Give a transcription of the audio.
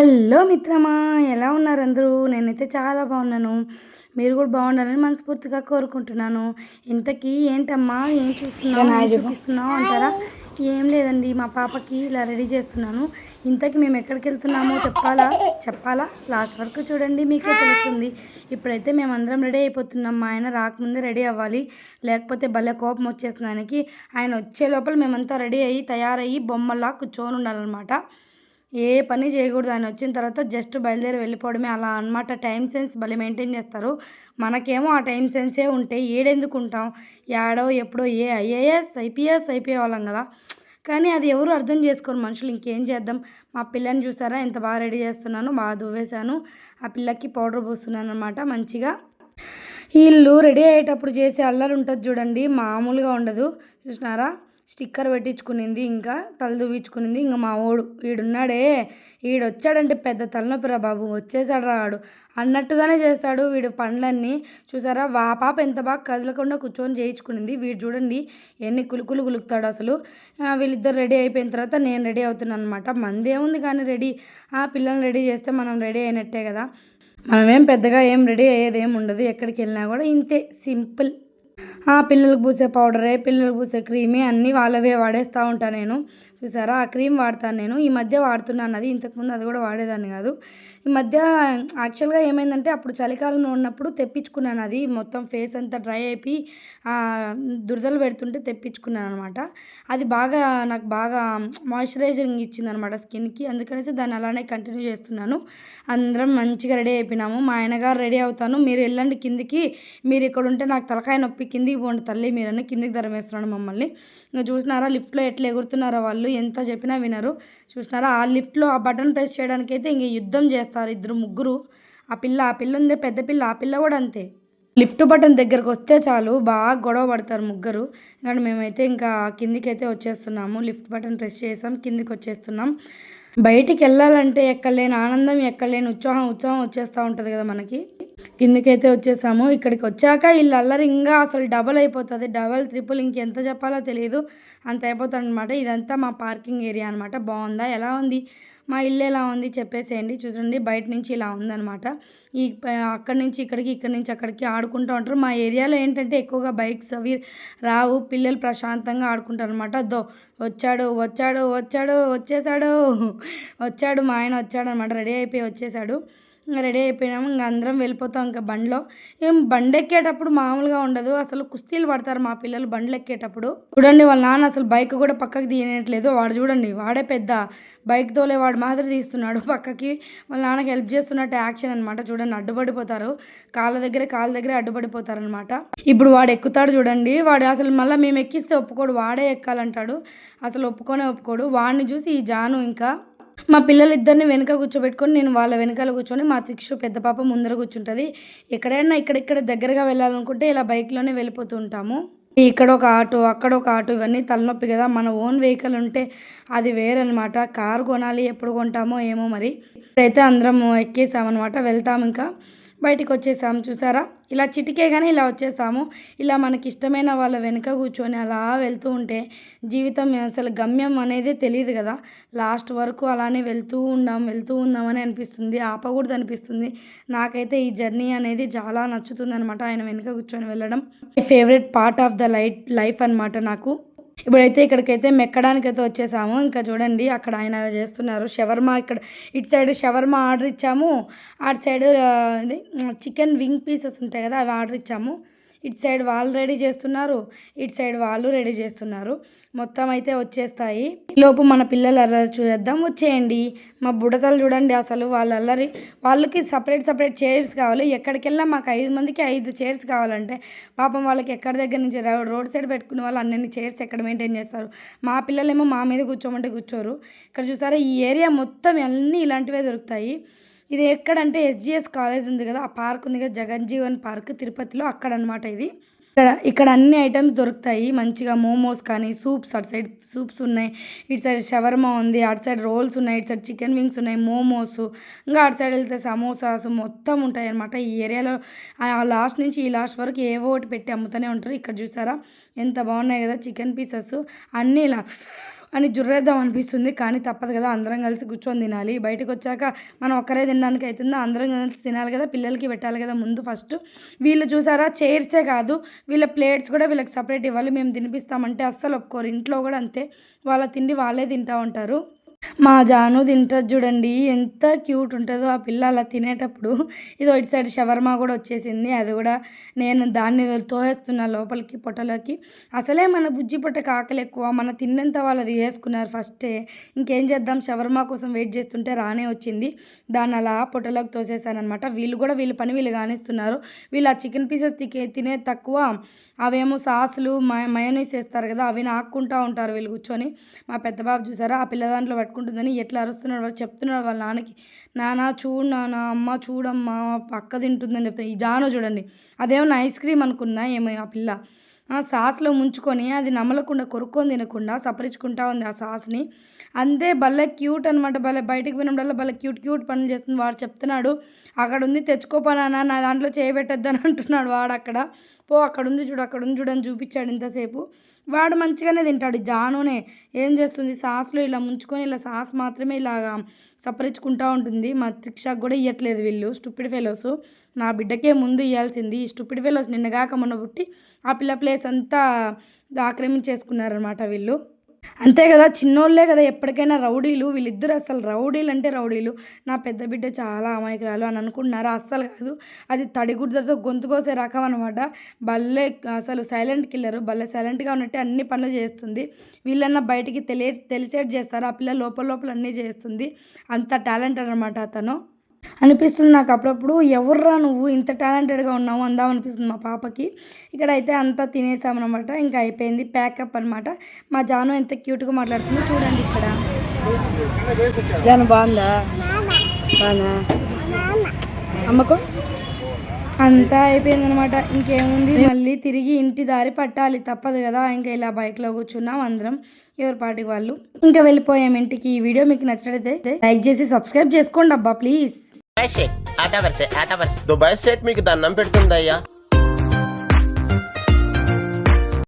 Hello మిత్రమా ఎలా ఉన్నారు అందరూ? నేనైతే చాలా బాగున్నాను. మీరు కూడా బాగుండాలని మనస్ఫూర్తిగా కోరుకుంటున్నాను. ఇంతకీ ఏంటమ్మా ఏం చూస్తున్నావు చూపిస్తున్నావు అంటారా? ఏం లేదండి మా పాపకి ఇలా రెడీ చేస్తున్నాను. ఇంతకీ మేము ఎక్కడికి వెళ్తున్నామో చెప్పాలా? చెప్పాలా? లాస్ట్ వరకు చూడండి మీకే తెలుస్తుంది. ఇప్పుడైతే మేము అందరం రెడీ అయిపోతున్నాం. మా ఆయన రాకముందే రెడీ అవ్వాలి. లేకపోతే భలే కోపం వచ్చేస్తుంది ఆయనకి. ఆయన వచ్చే లోపల మేమంతా రెడీ అయ్యి తయారయ్యి బొమ్మలా కూర్చొని ఉండాలన్నమాట. ఏ పని చేయకూడదు ఆయన వచ్చిన తర్వాత జస్ట్ బయలుదేరి వెళ్ళిపోవడమే అలా అనమాట టైం సెన్స్ భలే మెయింటైన్ చేస్తారు. మనకేమో ఆ టైం సెన్సే ఉంటే ఏడెందుకు ఉంటాం యాడో ఎప్పుడో ఏ ఐఏఎస్ ఐపీఎస్ అయిపోయే వాళ్ళం కదా. కానీ అది ఎవరు అర్థం చేసుకోరు మనుషులు. ఇంకేం చేద్దాం? మా పిల్లని చూసారా? ఎంత బాగా రెడీ చేస్తున్నాను. బాగా దువ్వేశాను. ఆ పిల్లకి పౌడర్ పూస్తున్నాను అనమాట మంచిగా. వీళ్ళు రెడీ అయ్యేటప్పుడు చేసే అల్లరి ఉంటుంది చూడండి. మామూలుగా ఉండదు. చూసినారా? స్టిక్కర్ పెట్టించుకునింది ఇంకా తల దువ్వించుకునింది ఇంకా మా ఓడు వీడున్నాడే వీడు వచ్చాడంటే పెద్ద తలనొప్పిరా బాబు వచ్చేసాడు రాడు అన్నట్టుగానే చేస్తాడు వీడు పనులన్నీ. చూసారా వా పాప ఎంత బాగా కదలకుండా కూర్చొని చేయించుకునింది. వీడు చూడండి ఎన్ని కులుకులు కులుకుతాడు అసలు. వీళ్ళిద్దరు రెడీ అయిపోయిన తర్వాత నేను రెడీ అవుతున్నాను అనమాట మందేముంది కానీ రెడీ. ఆ పిల్లల్ని రెడీ చేస్తే మనం రెడీ అయినట్టే కదా. మనమేం పెద్దగా ఏం రెడీ అయ్యేది ఏం ఉండదు. ఎక్కడికి వెళ్ళినా కూడా ఇంతే సింపుల్. పిల్లలకు పూసే పౌడరే పిల్లలకు పూసే క్రీమే అన్నీ వాళ్ళవే వాడేస్తూ ఉంటాను నేను. చూసారా? ఆ క్రీమ్ వాడతాను నేను. ఈ మధ్య వాడుతున్నాను అది ఇంతకుముందు అది కూడా వాడేదాన్ని కాదు. ఈ మధ్య యాక్చువల్గా ఏమైందంటే అప్పుడు చలికాలంలో ఉన్నప్పుడు తెప్పించుకున్నాను అది. మొత్తం ఫేస్ అంతా డ్రై అయిపోయి దురదలు పెడుతుంటే తెప్పించుకున్నాను అనమాట అది బాగా నాకు బాగా మాయిశ్చరైజింగ్ ఇచ్చింది అనమాట స్కిన్కి. అందుకనేసి దాన్ని అలానే కంటిన్యూ చేస్తున్నాను. అందరం మంచిగా రెడీ అయిపోయినాము. మా ఆయనగారు రెడీ అవుతాను. మీరు వెళ్ళండి కిందికి. మీరు ఇక్కడ ఉంటే నాకు తలకాయ నొప్పి. కిందికి పోండి తల్లి మీరని కిందికి ధరమేస్తున్నాను మమ్మల్ని. ఇంకా చూసినారా? లిఫ్ట్లో ఎట్లా ఎగురుతున్నారో వాళ్ళు. ఎంత చెప్పినా వినరు. చూసినారా? ఆ లిఫ్ట్లో ఆ బటన్ ప్రెస్ చేయడానికి అయితే ఇంక యుద్ధం చేస్తారు ఇద్దరు ముగ్గురు. ఆ పిల్ల ఆ పిల్ల ఉందే పెద్ద పిల్ల ఆ పిల్ల కూడా అంతే. లిఫ్ట్ బటన్ దగ్గరకు వస్తే చాలు బాగా గొడవ పడతారు ముగ్గురు. కానీ మేమైతే ఇంకా కిందికైతే వచ్చేస్తున్నాము. లిఫ్ట్ బటన్ ప్రెస్ చేసాం కిందికి వచ్చేస్తున్నాం. బయటికి వెళ్ళాలంటే ఎక్కడలేని ఆనందం ఎక్కడలేని ఉత్సాహం ఉత్సాహం వచ్చేస్తూ ఉంటుంది కదా మనకి. కిందకైతే వచ్చేసాము. ఇక్కడికి వచ్చాక వీళ్ళు అల్లరి ఇంకా అసలు డబల్ అయిపోతుంది. డబల్ ట్రిపుల్ ఇంకెంత చెప్పాలో తెలియదు అంత అయిపోతుంది అనమాట ఇదంతా మా పార్కింగ్ ఏరియా అనమాట బాగుందా? ఎలా ఉంది? మా ఇల్లు ఎలా ఉంది? చెప్పేసేయండి. చూడండి బయట నుంచి ఇలా ఉందనమాట ఈ అక్కడి నుంచి ఇక్కడికి ఇక్కడి నుంచి అక్కడికి ఆడుకుంటూ ఉంటారు. మా ఏరియాలో ఏంటంటే ఎక్కువగా బైక్స్ అవి రావు. పిల్లలు ప్రశాంతంగా ఆడుకుంటారు అనమాట దో వచ్చాడు వచ్చాడు వచ్చాడు వచ్చేసాడు. వచ్చాడు మా ఆయన వచ్చాడు అనమాట రెడీ అయిపోయి వచ్చేసాడు. రెడీ అయిపోయినాము ఇంకా అందరం వెళ్ళిపోతాం ఇంకా బండిలో. ఏం బండి ఎక్కేటప్పుడు మామూలుగా ఉండదు. అసలు కుస్తీలు పడతారు మా పిల్లలు బండ్లు ఎక్కేటప్పుడు. చూడండి వాళ్ళ నాన్న అసలు బైక్ కూడా పక్కకి తీయనట్లేదు. వాడు చూడండి వాడే పెద్ద. బైక్ తోలే వాడు మాదిరి తీస్తున్నాడు పక్కకి. వాళ్ళ నాన్నకి హెల్ప్ చేస్తున్నట్టు యాక్షన్ అనమాట చూడండి అడ్డుపడిపోతారు. కాళ్ళ దగ్గర కాళ్ళ దగ్గర అడ్డుపడిపోతారు అనమాట ఇప్పుడు వాడు ఎక్కుతాడు చూడండి. వాడు అసలు మళ్ళీ మేము ఎక్కిస్తే ఒప్పుకోడు. వాడే ఎక్కాలంటాడు. అసలు ఒప్పుకొనే ఒప్పుకోడు. వాడిని చూసి ఈ జాను ఇంకా మా పిల్లలిద్దరిని వెనక కూర్చోబెట్టుకొని నేను వాళ్ళ వెనకాల కూర్చొని మా త్రిక్షు పెద్ద పాప ముందర కూర్చుంటుంది. ఎక్కడైనా ఇక్కడిక్కడ దగ్గరగా వెళ్ళాలనుకుంటే ఇలా బైక్లోనే వెళ్ళిపోతూ ఉంటాము. ఇక్కడ ఒక ఆటో అక్కడ ఒక ఆటో ఇవన్నీ తలనొప్పి కదా మన ఓన్ వెహికల్ ఉంటే అది వేరనమాట కారు కొనాలి ఎప్పుడు కొంటామో ఏమో మరి. ఇప్పుడైతే అందరం ఎక్కేసామన్నమాట వెళ్తాం ఇంకా. బయటికి వచ్చేసాం చూసారా? ఇలా చిటికేగానే ఇలా వచ్చేస్తాము. ఇలా మనకి ఇష్టమైన వాళ్ళ వెనుక కూర్చొని అలా వెళ్తూ ఉంటే జీవితం అసలు గమ్యం అనేది తెలియదు కదా. లాస్ట్ వరకు అలానే వెళ్తూ ఉందాం వెళ్తూ ఉందామని అనిపిస్తుంది. ఆపకూడదు అనిపిస్తుంది. నాకైతే ఈ జర్నీ అనేది చాలా నచ్చుతుంది అనమాట ఆయన వెనుక కూర్చొని వెళ్ళడం. Favourite part of the light life అనమాట నాకు. ఇప్పుడైతే ఇక్కడికైతే మెక్కడానికి అయితే వచ్చేసాము. ఇంకా చూడండి అక్కడ ఆయన చేస్తున్నారు. షవర్మా ఇక్కడ ఇటు సైడ్ షవర్మా ఆర్డర్ ఇచ్చాము. అటు సైడ్ ఇది చికెన్ వింగ్ పీసెస్ ఉంటాయి కదా అవి ఆర్డర్ ఇచ్చాము. ఇటు సైడ్ వాళ్ళు రెడీ చేస్తున్నారు ఇటు సైడ్ వాళ్ళు రెడీ చేస్తున్నారు. మొత్తం అయితే వచ్చేస్తాయి. లోపు మన పిల్లలు అల్లరి చూద్దాం వచ్చేయండి. మా బుడతలు చూడండి అసలు వాళ్ళ అల్లరి. వాళ్ళకి సపరేట్ సపరేట్ చైర్స్ కావాలి. ఎక్కడికి వెళ్ళినా మాకు ఐదు మందికి ఐదు చైర్స్ కావాలంటే పాపం వాళ్ళకి ఎక్కడి దగ్గర నుంచి రోడ్ సైడ్ పెట్టుకునే వాళ్ళు అన్ని చైర్స్ ఎక్కడ మెయింటైన్ చేస్తారు? మా పిల్లలేమో మా మీద కూర్చోమంటే కూర్చోరు. ఇక్కడ చూసారా? ఈ ఏరియా మొత్తం అన్నీ ఇలాంటివే దొరుకుతాయి. ఇది ఎక్కడంటే ఎస్జిఎస్ కాలేజ్ ఉంది కదా ఆ పార్క్ ఉంది కదా జగజ్జీవన్ పార్క్ తిరుపతిలో అక్కడ అనమాట ఇది. ఇక్కడ ఇక్కడ అన్ని ఐటమ్స్ దొరుకుతాయి. మంచిగా మోమోస్ కానీ సూప్స్ అటు సైడ్ సూప్స్ ఉన్నాయి. ఇటు సైడ్ షవర్మా ఉంది అటు సైడ్ రోల్స్ ఉన్నాయి ఇటు సైడ్ చికెన్ వింగ్స్ ఉన్నాయి మోమోస్. ఇంకా అటు సైడ్ వెళ్తే సమోసాస్ మొత్తం ఉంటాయి అనమాట ఈ ఏరియాలో ఆ లాస్ట్ నుంచి ఈ లాస్ట్ వరకు ఏవో ఒకటి పెట్టి అమ్ముతూనే ఉంటారు. ఇక్కడ చూసారా? ఎంత బాగున్నాయి కదా చికెన్ పీసెస్. అన్నీ ఇలా అని జుర్రేద్దాం అనిపిస్తుంది. కానీ తప్పదు కదా అందరం కలిసి కూర్చొని తినాలి. బయటకు వచ్చాక మనం ఒక్కరే తినడానికి అవుతుందా అందరం కలిసి తినాలి కదా పిల్లలకి పెట్టాలి కదా ముందు ఫస్ట్. వీళ్ళు చూసారా? చైర్సే కాదు. వీళ్ళ ప్లేట్స్ కూడా వీళ్ళకి సపరేట్ ఇవ్వాలి. మేము తినిపిస్తామంటే అస్సలు ఒప్పుకోరు. ఇంట్లో కూడా అంతే. వాళ్ళ తిండి వాళ్ళే తింటూ ఉంటారు. మా జాను తింటుంది చూడండి ఎంత క్యూట్ ఉంటుందో ఆ పిల్ల అలా తినేటప్పుడు. ఇదో ఇటు సైడ్ షవర్మా కూడా వచ్చేసింది అది కూడా నేను దాన్ని తోసేస్తున్నా లోపలికి పొట్టలోకి. అసలే మన బుజ్జి పొట్టకి ఆకలి ఎక్కువ మన తిన్నంత వాళ్ళది వేసుకున్నారు ఫస్టే ఇంకేం చేద్దాం షవర్మా కోసం వెయిట్ చేస్తుంటే రానే వచ్చింది. దాన్ని అలా పొట్టలోకి తోసేసానమాట వీళ్ళు కూడా వీళ్ళ పని వీళ్ళు కానిస్తున్నారు. వీళ్ళు ఆ చికెన్ పీసెస్ తికే తినే తక్కువ అవేమో సాసులు మయ మయోనీస్ వేస్తారు కదా అవి నాక్కుంటా ఉంటారు వీళ్ళు కూర్చొని. మా పెద్ద బాబు చూసారా ఆ పిల్ల దాంట్లో పట్టుకుంటుందని ఎట్లా అరుస్తున్నాడు వాడు చెప్తున్నాడు వాళ్ళ నాన్నకి నాన్న చూడు నాన్న అమ్మ చూడమ్మా పక్క తింటుందని చెప్తాను ఈ జాను చూడండి అదేమన్నా ఐస్ క్రీమ్ అనుకుందా ఏమో ఆ పిల్ల? ఆ సాస్లో ముంచుకొని అది నమలకుండా కొరుక్కొని తినకుండా సపరించుకుంటా ఉంది ఆ సాస్ని. అంతే భలే క్యూట్ అనమాట భలే బయటికి పోయినప్పుడల్లా భలే క్యూట్ క్యూట్ పనులు చేస్తుంది వాడు చెప్తున్నాడు అక్కడ ఉంది తెచ్చుకోపోనా నా దాంట్లో చేయబెట్టద్దని అంటున్నాడు వాడు అక్కడ. పో అక్కడ ఉంది చూడు అక్కడ ఉంది చూడు అని చూపించాడు ఇంతసేపు. వాడు మంచిగానే తింటాడు జానునే. ఏం చేస్తుంది? సాస్లో ఇలా ముంచుకొని ఇలా సాస్ మాత్రమే ఇలాగా సపరించుకుంటా ఉంటుంది. మా త్రిక్షకు కూడా ఇవ్వట్లేదు వీళ్ళు స్టూపిడ్ ఫెలోస్. నా బిడ్డకే ముందు ఇవ్వాల్సింది ఈ స్టూపిడ్ ఫెలోస్ నిన్నగాక మొన్న పుట్టి ఆ పిల్ల ప్లేస్ అంతా ఆక్రమించేసుకున్నారనమాట వీళ్ళు. అంతే కదా చిన్నోళ్ళే కదా ఎప్పటికైనా రౌడీలు వీళ్ళిద్దరు అసలు రౌడీలు అంటే రౌడీలు. నా పెద్ద బిడ్డ చాలా అమాయకురాలు అని అనుకుంటున్నారా? అస్సలు కాదు. అది తడిగుడ్డతో గొంతు కోసే రకం అనమాట భలే అసలు సైలెంట్ కిల్లర్ భలే సైలెంట్గా ఉన్నట్టే అన్ని పనులు చేస్తుంది. వీళ్ళన్నా బయటికి తెలియ తెలిసేట్ చేస్తారు? ఆ పిల్ల లోపల లోపల అన్నీ చేస్తుంది. అంత టాలెంట్ అనమాట అతను. అనిపిస్తుంది నాకు అప్పుడప్పుడు. ఎవర్రా నువ్వు? ఇంత టాలెంటెడ్గా ఉన్నావు అందాం అనిపిస్తుంది మా పాపకి. ఇక్కడ అయితే అంతా తినేసామన్నమాట. ఇంకా అయిపోయింది ప్యాకప్ అనమాట మా జాను ఎంత క్యూట్గా మాట్లాడుతుందో చూడండి ఇక్కడ. జాను బాగుందా? బాగుందా? అమ్మకు? అంతా అయిపోయిందనమాట. ఇంకేముంది? మళ్ళీ తిరిగి ఇంటి దారి పట్టాలి. తప్పదు కదా. ఇంకా ఇలా బైక్లో కూర్చున్నాం అందరం ఎవరి పాటికి వాళ్ళు. ఇంకా వెళ్ళిపోయాం ఇంటికి. ఈ వీడియో మీకు నచ్చినట్లయితే లైక్ చేసి సబ్స్క్రైబ్ చేసుకోండి అబ్బా ప్లీజ్. దుబాయ్ దుబాయ్ స్టేట్ మీకు దండం పెడుతుందయ్యా.